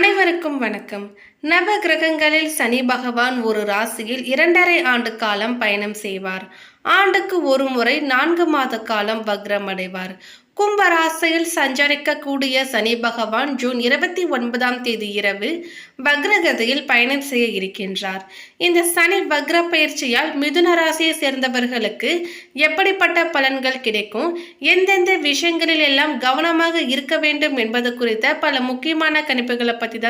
Mana அனைவருக்கும் வணக்கம். நவ கிரகங்களில் சனி பகவான் ஒரு ராசியில் இரண்டரை ஆண்டு காலம் பயணம் செய்வார். ஆண்டுக்கு ஒரு முறை நான்கு மாத காலம் வக்ரம் அடைவார். கும்ப ராசியில் சஞ்சரிக்கக்கூடிய சனி பகவான் ஜூன் இருபத்தி ஒன்பதாம் தேதி இரவு வக்ரகதியில் பயணம் செய்ய இருக்கின்றார். இந்த சனி வக்ர பயிற்சியால் மிதுன ராசியை சேர்ந்தவர்களுக்கு எப்படிப்பட்ட பலன்கள் கிடைக்கும்? எந்தெந்த விஷயங்களில் எல்லாம் கவனமாக இருக்க வேண்டும் என்பது குறித்த பல முக்கியமான கணிப்புகளை பற்றி தான்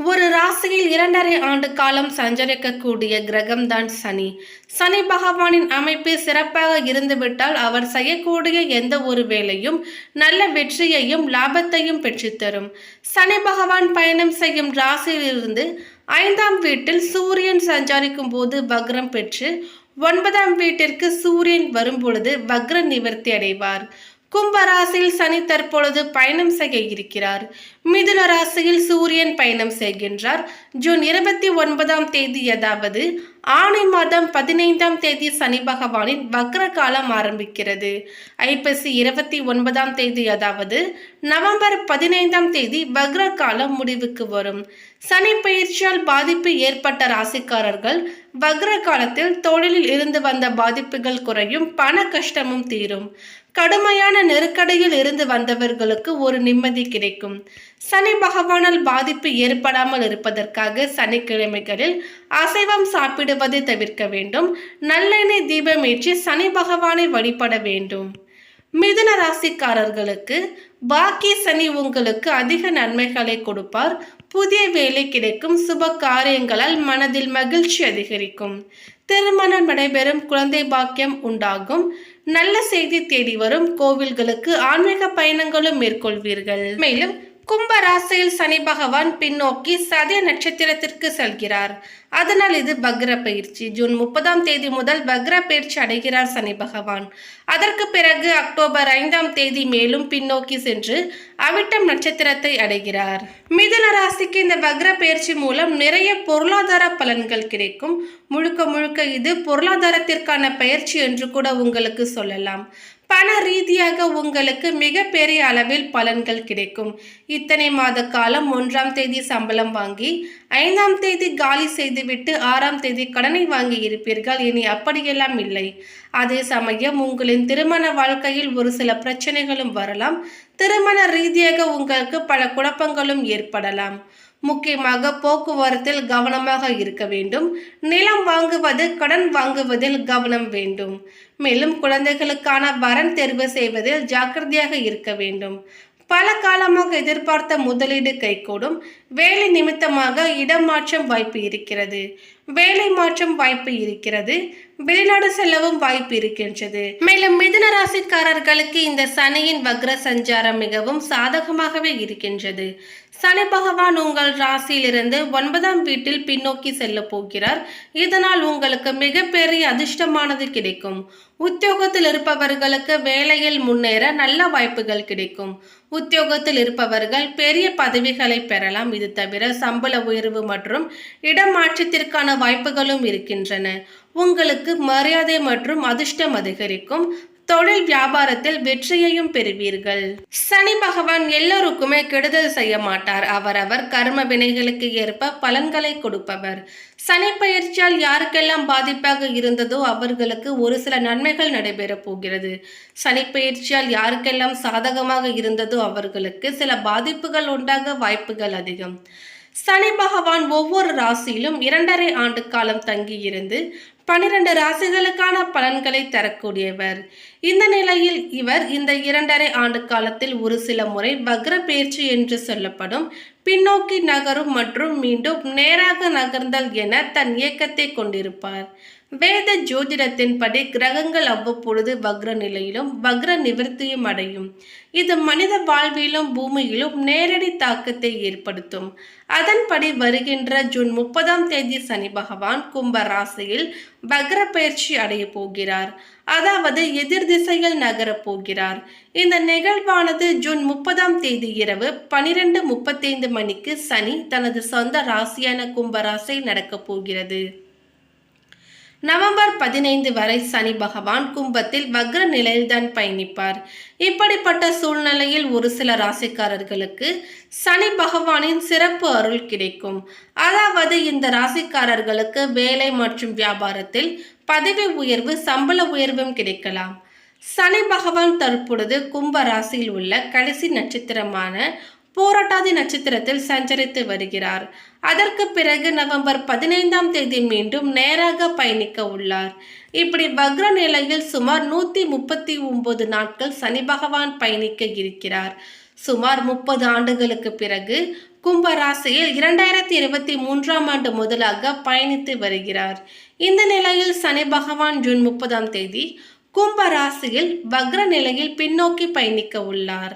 ஒரு ராசியில் இரண்டரை ஆண்டு காலம் சஞ்சரிக்கக்கூடிய கிரகம்தான் சனி. சனி பகவானின் அமைப்பு சிறப்பாக இருந்துவிட்டால் அவர் செய்யக்கூடிய எந்த ஒரு வேலையும் நல்ல வெற்றியையும் லாபத்தையும் பெற்றுத்தரும். சனி பகவான் பயணம் செய்யும் ராசியிலிருந்து ஐந்தாம் வீட்டில் சூரியன் சஞ்சரிக்கும் போது வக்ரம் பெற்று ஒன்பதாம் வீட்டிற்கு சூரியன் வரும்பொழுது வக்ர நிவர்த்தி அடைவார். கும்பராசியில் சனி தற்பொழுது பயணம் செய்ய இருக்கிறார். மிதுன ராசியில் சூரியன் பயணம் செய்கின்றார். ஜூன் இருபத்தி ஒன்பதாம் தேதி அதாவது ஆணை மாதம் பதினைந்தாம் தேதி சனி பகவானின் வக்ர காலம் ஆரம்பிக்கிறது. ஐப்பசி இருபத்தி ஒன்பதாம் தேதி அதாவது நவம்பர் பதினைந்தாம் தேதி வக்ர காலம் முடிவுக்கு வரும். சனி பயிற்சியால் பாதிப்பு ஏற்பட்ட ராசிக்காரர்கள் வக்ர காலத்தில் தொழிலில் இருந்து வந்த பாதிப்புகள் குறையும் பண கஷ்டமும் தீரும். கடுமையான நெருக்கடியில் இருந்து வந்தவர்களுக்கு ஒரு நிம்மதி கிடைக்கும். சனி பகவானால் பாதிப்பு ஏற்படாமல் இருப்பதற்காக சனிக்கிழமைகளில் அசைவம் சாப்பிடுவதை தவிர்க்க வேண்டும். நல்லெண்ணெய் தீபம் ஏற்றி சனி பகவானை வழிபட வேண்டும். மிதுன ராசிக்காரர்களுக்கு பாக்கி சனி உங்களுக்கு அதிக நன்மைகளை கொடுப்பார். புதிய வேலை கிடைக்கும். சுப காரியங்களால் மனதில் மகிழ்ச்சி அதிகரிக்கும். திருமணம் நடைபெறும். குழந்தை பாக்கியம் உண்டாகும். நல்ல செய்தி தேடி வரும். கோவில்களுக்கு ஆன்மீக பயணங்களும் மேற்கொள்வீர்கள். மேலும் கும்ப ராசியில் சனி பகவான் பின்னோக்கி சதய நட்சத்திரத்திற்கு செல்கிறார். அதனால் இது பக்ர பயிற்சி. ஜூன் முப்பதாம் தேதி முதல் பக்ர பயிற்சி அடைகிறார் சனி பகவான். அதற்கு பிறகு அக்டோபர் ஐந்தாம் தேதி மேலும் பின்னோக்கி சென்று அவிட்டம் நட்சத்திரத்தை அடைகிறார். மிதுன ராசிக்கு இந்த பக்ர பயிற்சி மூலம் நிறைய பொருளாதார பலன்கள் கிடைக்கும். முழுக்க முழுக்க இது பொருளாதாரத்திற்கான பயிற்சி என்று கூட உங்களுக்கு சொல்லலாம். பண ரீதியாக உங்களுக்கு மிகப்பெரிய அளவில் பலன்கள் கிடைக்கும். இத்தனை மாத காலம் ஒன்றாம் தேதி சம்பளம் வாங்கி ஐந்தாம் தேதி காலி செய்துவிட்டு ஆறாம் தேதி கடனை வாங்கி இருப்பீர்கள். இனி அப்படியெல்லாம் இல்லை. அதே சமயம் உங்களின் திருமண வாழ்க்கையில் ஒரு சில பிரச்சனைகளும் வரலாம். திருமண ரீதியாக உங்களுக்கு பல குழப்பங்களும் ஏற்படலாம். முக்கியமாக போக்குவரத்தில் கவனமாக இருக்க வேண்டும். நிலம் வாங்குவது கடன் வாங்குவதில் கவனம் வேண்டும். மேலும் குழந்தைகளுக்கான வரன் தேர்வு செய்வதில் ஜாக்கிரதையாக இருக்க வேண்டும். பல காலமாக எதிர்பார்த்த முதலீடு கைகூடும். வேலை நிமித்தமாக இடம் மாற்றம் வாய்ப்பு இருக்கிறது. வேலை மாற்றம் வாய்ப்பு இருக்கிறது. வெளிநாடு செல்லவும் வாய்ப்பு இருக்கின்றது. மேலும் மிதுன ராசிக்காரர்களுக்கு இந்த சனியின் வக்ர சஞ்சாரம் மிகவும் சாதகமாகவே இருக்கின்றது. சனி பகவான் உங்கள் ராசியிலிருந்து ஒன்பதாம் வீட்டில் பின்னோக்கி செல்ல போகிறார். இதனால் உங்களுக்கு மிகப்பெரிய அதிர்ஷ்டமானது கிடைக்கும். உத்தியோகத்தில் இருப்பவர்களுக்கு வேலையில் முன்னேற நல்ல வாய்ப்புகள் கிடைக்கும். உத்தியோகத்தில் இருப்பவர்கள் பெரிய பதவிகளை பெறலாம். இது தவிர சம்பள உயர்வு மற்றும் இடமாற்றத்திற்கான வாய்ப்புகளும் இருக்கின்றன. உங்களுக்கு மரியாதை மற்றும் அதிர்ஷ்டம் அதிகரிக்கும். தொழில் வியாபாரத்தில் வெற்றியையும் பெறுவீர்கள். சனி பகவான் எல்லோருக்குமே கெடுதல் செய்ய மாட்டார். அவரவர் கர்ம வினைகளுக்கு ஏற்ப பலன்களை கொடுப்பவர். சனி பயிற்சியால் யாருக்கெல்லாம் பாதிப்பாக இருந்ததோ அவர்களுக்கு ஒரு சில நன்மைகள் நடைபெறப் போகிறது. சனி பயிற்சியால் யாருக்கெல்லாம் சாதகமாக இருந்ததோ அவர்களுக்கு சில பாதிப்புகள் உண்டாக வாய்ப்புகள் அதிகம். சனி பகவான் ஒவ்வொரு ராசியிலும் இரண்டரை ஆண்டு காலம் தங்கியிருந்து பனிரெண்டு ராசிகளுக்கான பலன்களை தரக்கூடியவர். இந்த நிலையில் இவர் இந்த இரண்டரை ஆண்டு காலத்தில் ஒரு சில முறை வக்ர பேச்சு என்று சொல்லப்படும் பின்னோக்கி நகரும் மற்றும் மீண்டும் நேராக நகர்ந்தல் என தன் இயக்கத்தை கொண்டிருப்பார். வேத ஜோதிடத்தின்படி கிரகங்கள் அவ்வப்பொழுது வக்ர நிலையிலும் வக்ர நிவர்த்தியும் அடையும். இது மனித வாழ்விலும் பூமியிலும் நேரடி தாக்கத்தை ஏற்படுத்தும். அதன்படி வருகின்ற ஜூன் முப்பதாம் தேதி சனி பகவான் கும்ப ராசியில் வக்ர பயிற்சி அடைய போகிறார். அதாவது எதிர் திசையில் நகரப் போகிறார். இந்த நிகழ்வானது ஜூன் முப்பதாம் தேதி இரவு பனிரெண்டு முப்பத்தைந்து மணிக்கு சனி தனது சொந்த ராசியான கும்ப நடக்கப் போகிறது. நவம்பர் பதினைந்து வரை சனி பகவான் கும்பத்தில் வக்ர நிலையில்தான் பயணிப்பார். இப்படிப்பட்ட சூழ்நிலையில் ஒரு சில ராசிக்காரர்களுக்கு சனி பகவானின் சிறப்பு அருள் கிடைக்கும். அதாவது இந்த ராசிக்காரர்களுக்கு வேலை மற்றும் வியாபாரத்தில் பதவி உயர்வு சம்பள உயர்வும் கிடைக்கலாம். சனி பகவான் தற்பொழுது கும்ப ராசியில் உள்ள கடைசி நட்சத்திரமான போராட்டாதி நட்சத்திரத்தில் சஞ்சரித்து வருகிறார். அதற்கு பிறகு நவம்பர் பதினைந்தாம் தேதி மீண்டும் நேராக பயணிக்க உள்ளார். இப்படி வக்ர நிலையில் சுமார் நூத்தி முப்பத்தி ஒன்பது நாட்கள் சனி பகவான் பயணிக்க இருக்கிறார். சுமார் முப்பது ஆண்டுகளுக்கு பிறகு கும்ப ராசியில் இரண்டாயிரத்தி இருபத்தி மூன்றாம் ஆண்டு முதலாக பயணித்து வருகிறார். இந்த நிலையில் சனி பகவான் ஜூன் முப்பதாம் தேதி கும்ப ராசியில் வக்ர நிலையில் பின்னோக்கி பயணிக்க உள்ளார்.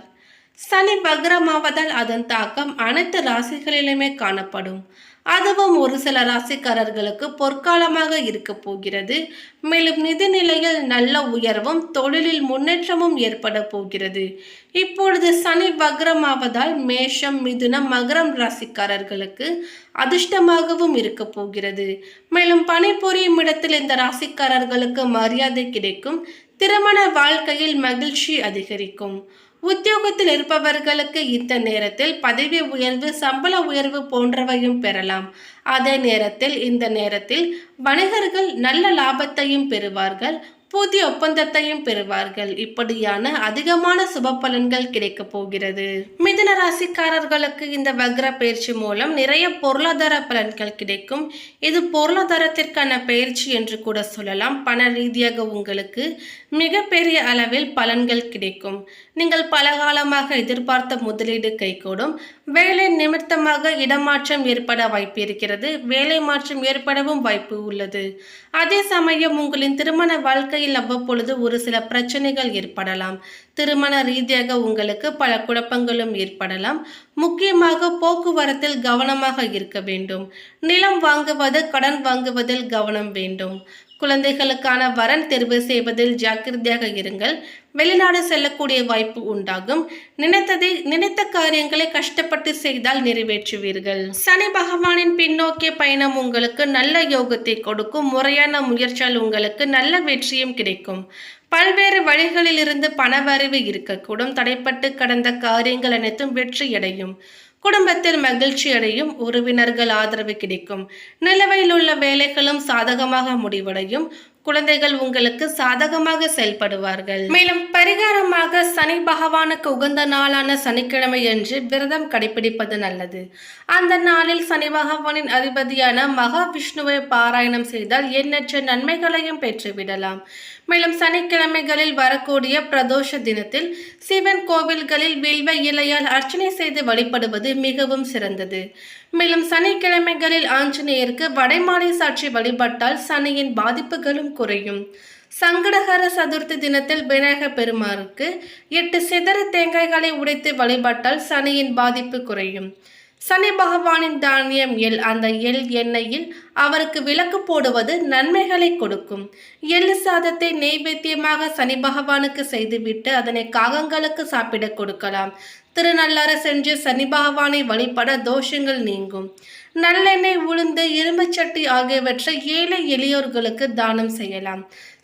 சனி வக்ரமாவதால் அதன் தாக்கம் அனைத்து ராசிகளிலுமே காணப்படும். அதுவும் ஒரு சில ராசிக்காரர்களுக்கு பொற்காலமாக இருக்க போகிறது. மேலும் நிதி நிலையில் நல்ல உயர்வும் தொழிலில் முன்னேற்றமும் ஏற்பட போகிறது. இப்பொழுது சனி வக்ரமாவதால் மேஷம் மிதுனம் மகரம் ராசிக்காரர்களுக்கு அதிர்ஷ்டமாகவும் இருக்க போகிறது. மேலும் பணிபுரியும் இடத்தில் இந்த ராசிக்காரர்களுக்கு மரியாதை கிடைக்கும். திருமண வாழ்க்கையில் மகிழ்ச்சி அதிகரிக்கும். உத்தியோகத்தில் இருப்பவர்களுக்கு இந்த நேரத்தில் பதவி உயர்வு சம்பள உயர்வு போன்றவையும் பெறலாம். அதே நேரத்தில் இந்த நேரத்தில் வணிகர்கள் நல்ல லாபத்தையும் பெறுவார்கள். புதிய ஒப்பந்தத்தையும் பெறுவார்கள். இப்படியான அதிகமான சுப பலன்கள் கிடைக்க போகிறது. மிதுன ராசிக்காரர்களுக்கு இந்த வக்ர பயிற்சி மூலம் நிறைய பொருளாதார பலன்கள் கிடைக்கும். இது பொருளாதாரத்திற்கான பயிற்சி என்று கூட சொல்லலாம். பண ரீதியாக உங்களுக்கு மிகப்பெரிய அளவில் பலன்கள் கிடைக்கும். நீங்கள் பல காலமாக எதிர்பார்த்த முதலீடு கைகூடும். வேலை நிமித்தமாக இடமாற்றம் ஏற்பட வாய்ப்பு இருக்கிறது. வேலை மாற்றம் ஏற்படவும் வாய்ப்பு உள்ளது. அதே சமயம் உங்களின் திருமண வாழ்க்கையில் அவ்வப்பொழுது ஒரு சில பிரச்சனைகள் ஏற்படலாம். திருமண ரீதியாக உங்களுக்கு பல குழப்பங்களும் ஏற்படலாம். முக்கியமாக போக்குவரத்தில் கவனமாக இருக்க வேண்டும். நிலம் வாங்குவது கடன் வாங்குவதில் கவனம் வேண்டும். குழந்தைகளுக்கான வரன் தேர்வு செய்வதில் ஜாக்கிரதையாக இருங்கள். வெளிநாடு செல்லக்கூடிய வாய்ப்பு உண்டாகும். நினைத்ததை நினைத்த காரியங்களை கஷ்டப்பட்டு செய்தால் நிறைவேற்றுவீர்கள். சனி பகவானின் பின்னோக்கிய பயணம் உங்களுக்கு நல்ல யோகத்தை கொடுக்கும். முறையான முயற்சியால் உங்களுக்கு நல்ல வெற்றியும் கிடைக்கும். பல்வேறு வழிகளில் இருந்து பணவரவு இருக்கக்கூடும். தடைப்பட்டு கடந்த காரியங்கள் அனைத்தும் வெற்றியடையும். குடும்பத்தில் மகிழ்ச்சி அடையும் உறவினர்கள் ஆதரவு கிடைக்கும். நிலவையில் உள்ள வேலைகளும் சாதகமாக முடிவடையும். குழந்தைகள் உங்களுக்கு சாதகமாக செயல்படுவார்கள். மேலும் பரிகாரமாக சனி பகவானுக்கு உகந்த நாளான சனிக்கிழமை என்று விரதம் கடைபிடிப்பது நல்லது. அந்த நாளில் சனி பகவானின் அதிபதியான மகாவிஷ்ணுவை பாராயணம் செய்தால் எண்ணற்ற நன்மைகளையும் பெற்றுவிடலாம். மேலும் சனிக்கிழமைகளில் வரக்கூடிய பிரதோஷ தினத்தில் சிவன் கோவில்களில் வில்வ இலையால் அர்ச்சனை செய்து வழிபடுவது மிகவும் சிறந்தது. மேலும் சனிக்கிழமைகளில் ஆஞ்சநேயருக்கு வடைமாலை சாட்சி வழிபட்டால் சனியின் பாதிப்புகளும் குறையும். சங்கடகர சதுர்த்தி தினத்தில் விநாயக பெருமாருக்கு எட்டு சிதற தேங்காய்களை உடைத்து வழிபட்டால் சனியின் பாதிப்பு குறையும். சனி பகவானின் தானியம் எல் அந்த எள் எண்ணெயில் அவருக்கு விளக்கு போடுவது நன்மைகளை கொடுக்கும். எள்ளு சாதத்தை நெய்வேத்தியமாக சனி பகவானுக்கு செய்துவிட்டு அதனை காகங்களுக்கு சாப்பிட கொடுக்கலாம். திருநள்ளாறு சென்று சனி பகவானை வழிபட தோஷங்கள் நீங்கும். நல்லெண்ணெய் உளுந்து இரும்புச்சட்டி ஆகியவற்றை ஏழை எளியோர்களுக்கு தானம் செய்யலாம்.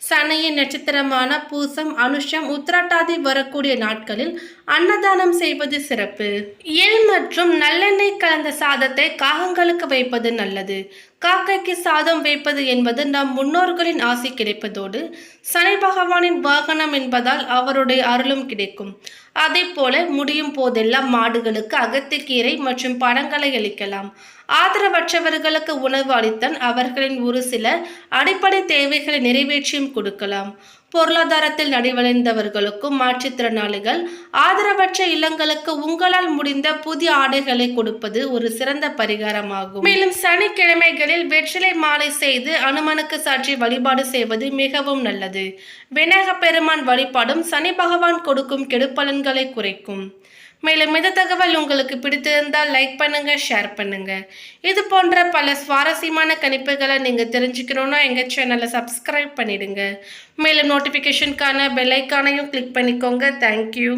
சனையின் நட்சத்திரமான பூசம் அனுஷம் உத்திராட்டாதி வரக்கூடிய நாட்களில் அன்னதானம் செய்வது சிறப்பு. எள் மற்றும் நல்லெண்ணெய் கலந்த சாதத்தை காகங்களுக்கு வைப்பது நல்லது. காக்கைக்கு சாதம் வைப்பது என்பது நம் முன்னோர்களின் ஆசை கிடைப்பதோடு சனி பகவானின் வாகனம் என்பதால் அவருடைய அருளும் கிடைக்கும். அதே போல முடியும் போதெல்லாம் மாடுகளுக்கு அகத்திக்கீரை மற்றும் பழங்களை அளிக்கலாம். ஆதரவற்றவர்களுக்கு உணவு அளித்தல் அவர்களின் ஒரு சில அடிப்படை தேவைகளை நிறைவேற்றியும் கொடுக்கலாம். பொருளாதாரத்தில் நடிவடைந்தவர்களுக்கும் மாற்றுத்திறனாளிகள் ஆதரவற்ற இல்லங்களுக்கு உங்களால் முடிந்த புதிய ஆடைகளை கொடுப்பது ஒரு சிறந்த பரிகாரமாகும். மேலும் சனிக்கிழமைகளில் வெற்றிலை மாலை செய்து அனுமனுக்கு சாற்றி வழிபாடு செய்வது மிகவும் நல்லது. விநாயக பெருமான் வழிபாடும் சனி பகவான் கொடுக்கும் கெடுப்பலன்களை குறைக்கும். மேலும் இந்த தகவல் உங்களுக்கு பிடித்திருந்தால் லைக் பண்ணுங்க ஷேர் பண்ணுங்க. இது போன்ற பல சுவாரஸ்யமான கணிப்புகளை நீங்க தெரிஞ்சுக்கணும்னா எங்க சேனலை சப்ஸ்கிரைப் பண்ணிடுங்க. மேலும் நோட்டிஃபிகேஷனுக்கான பெல் ஐக்கானையும் கிளிக் பண்ணிக்கோங்க. Thank you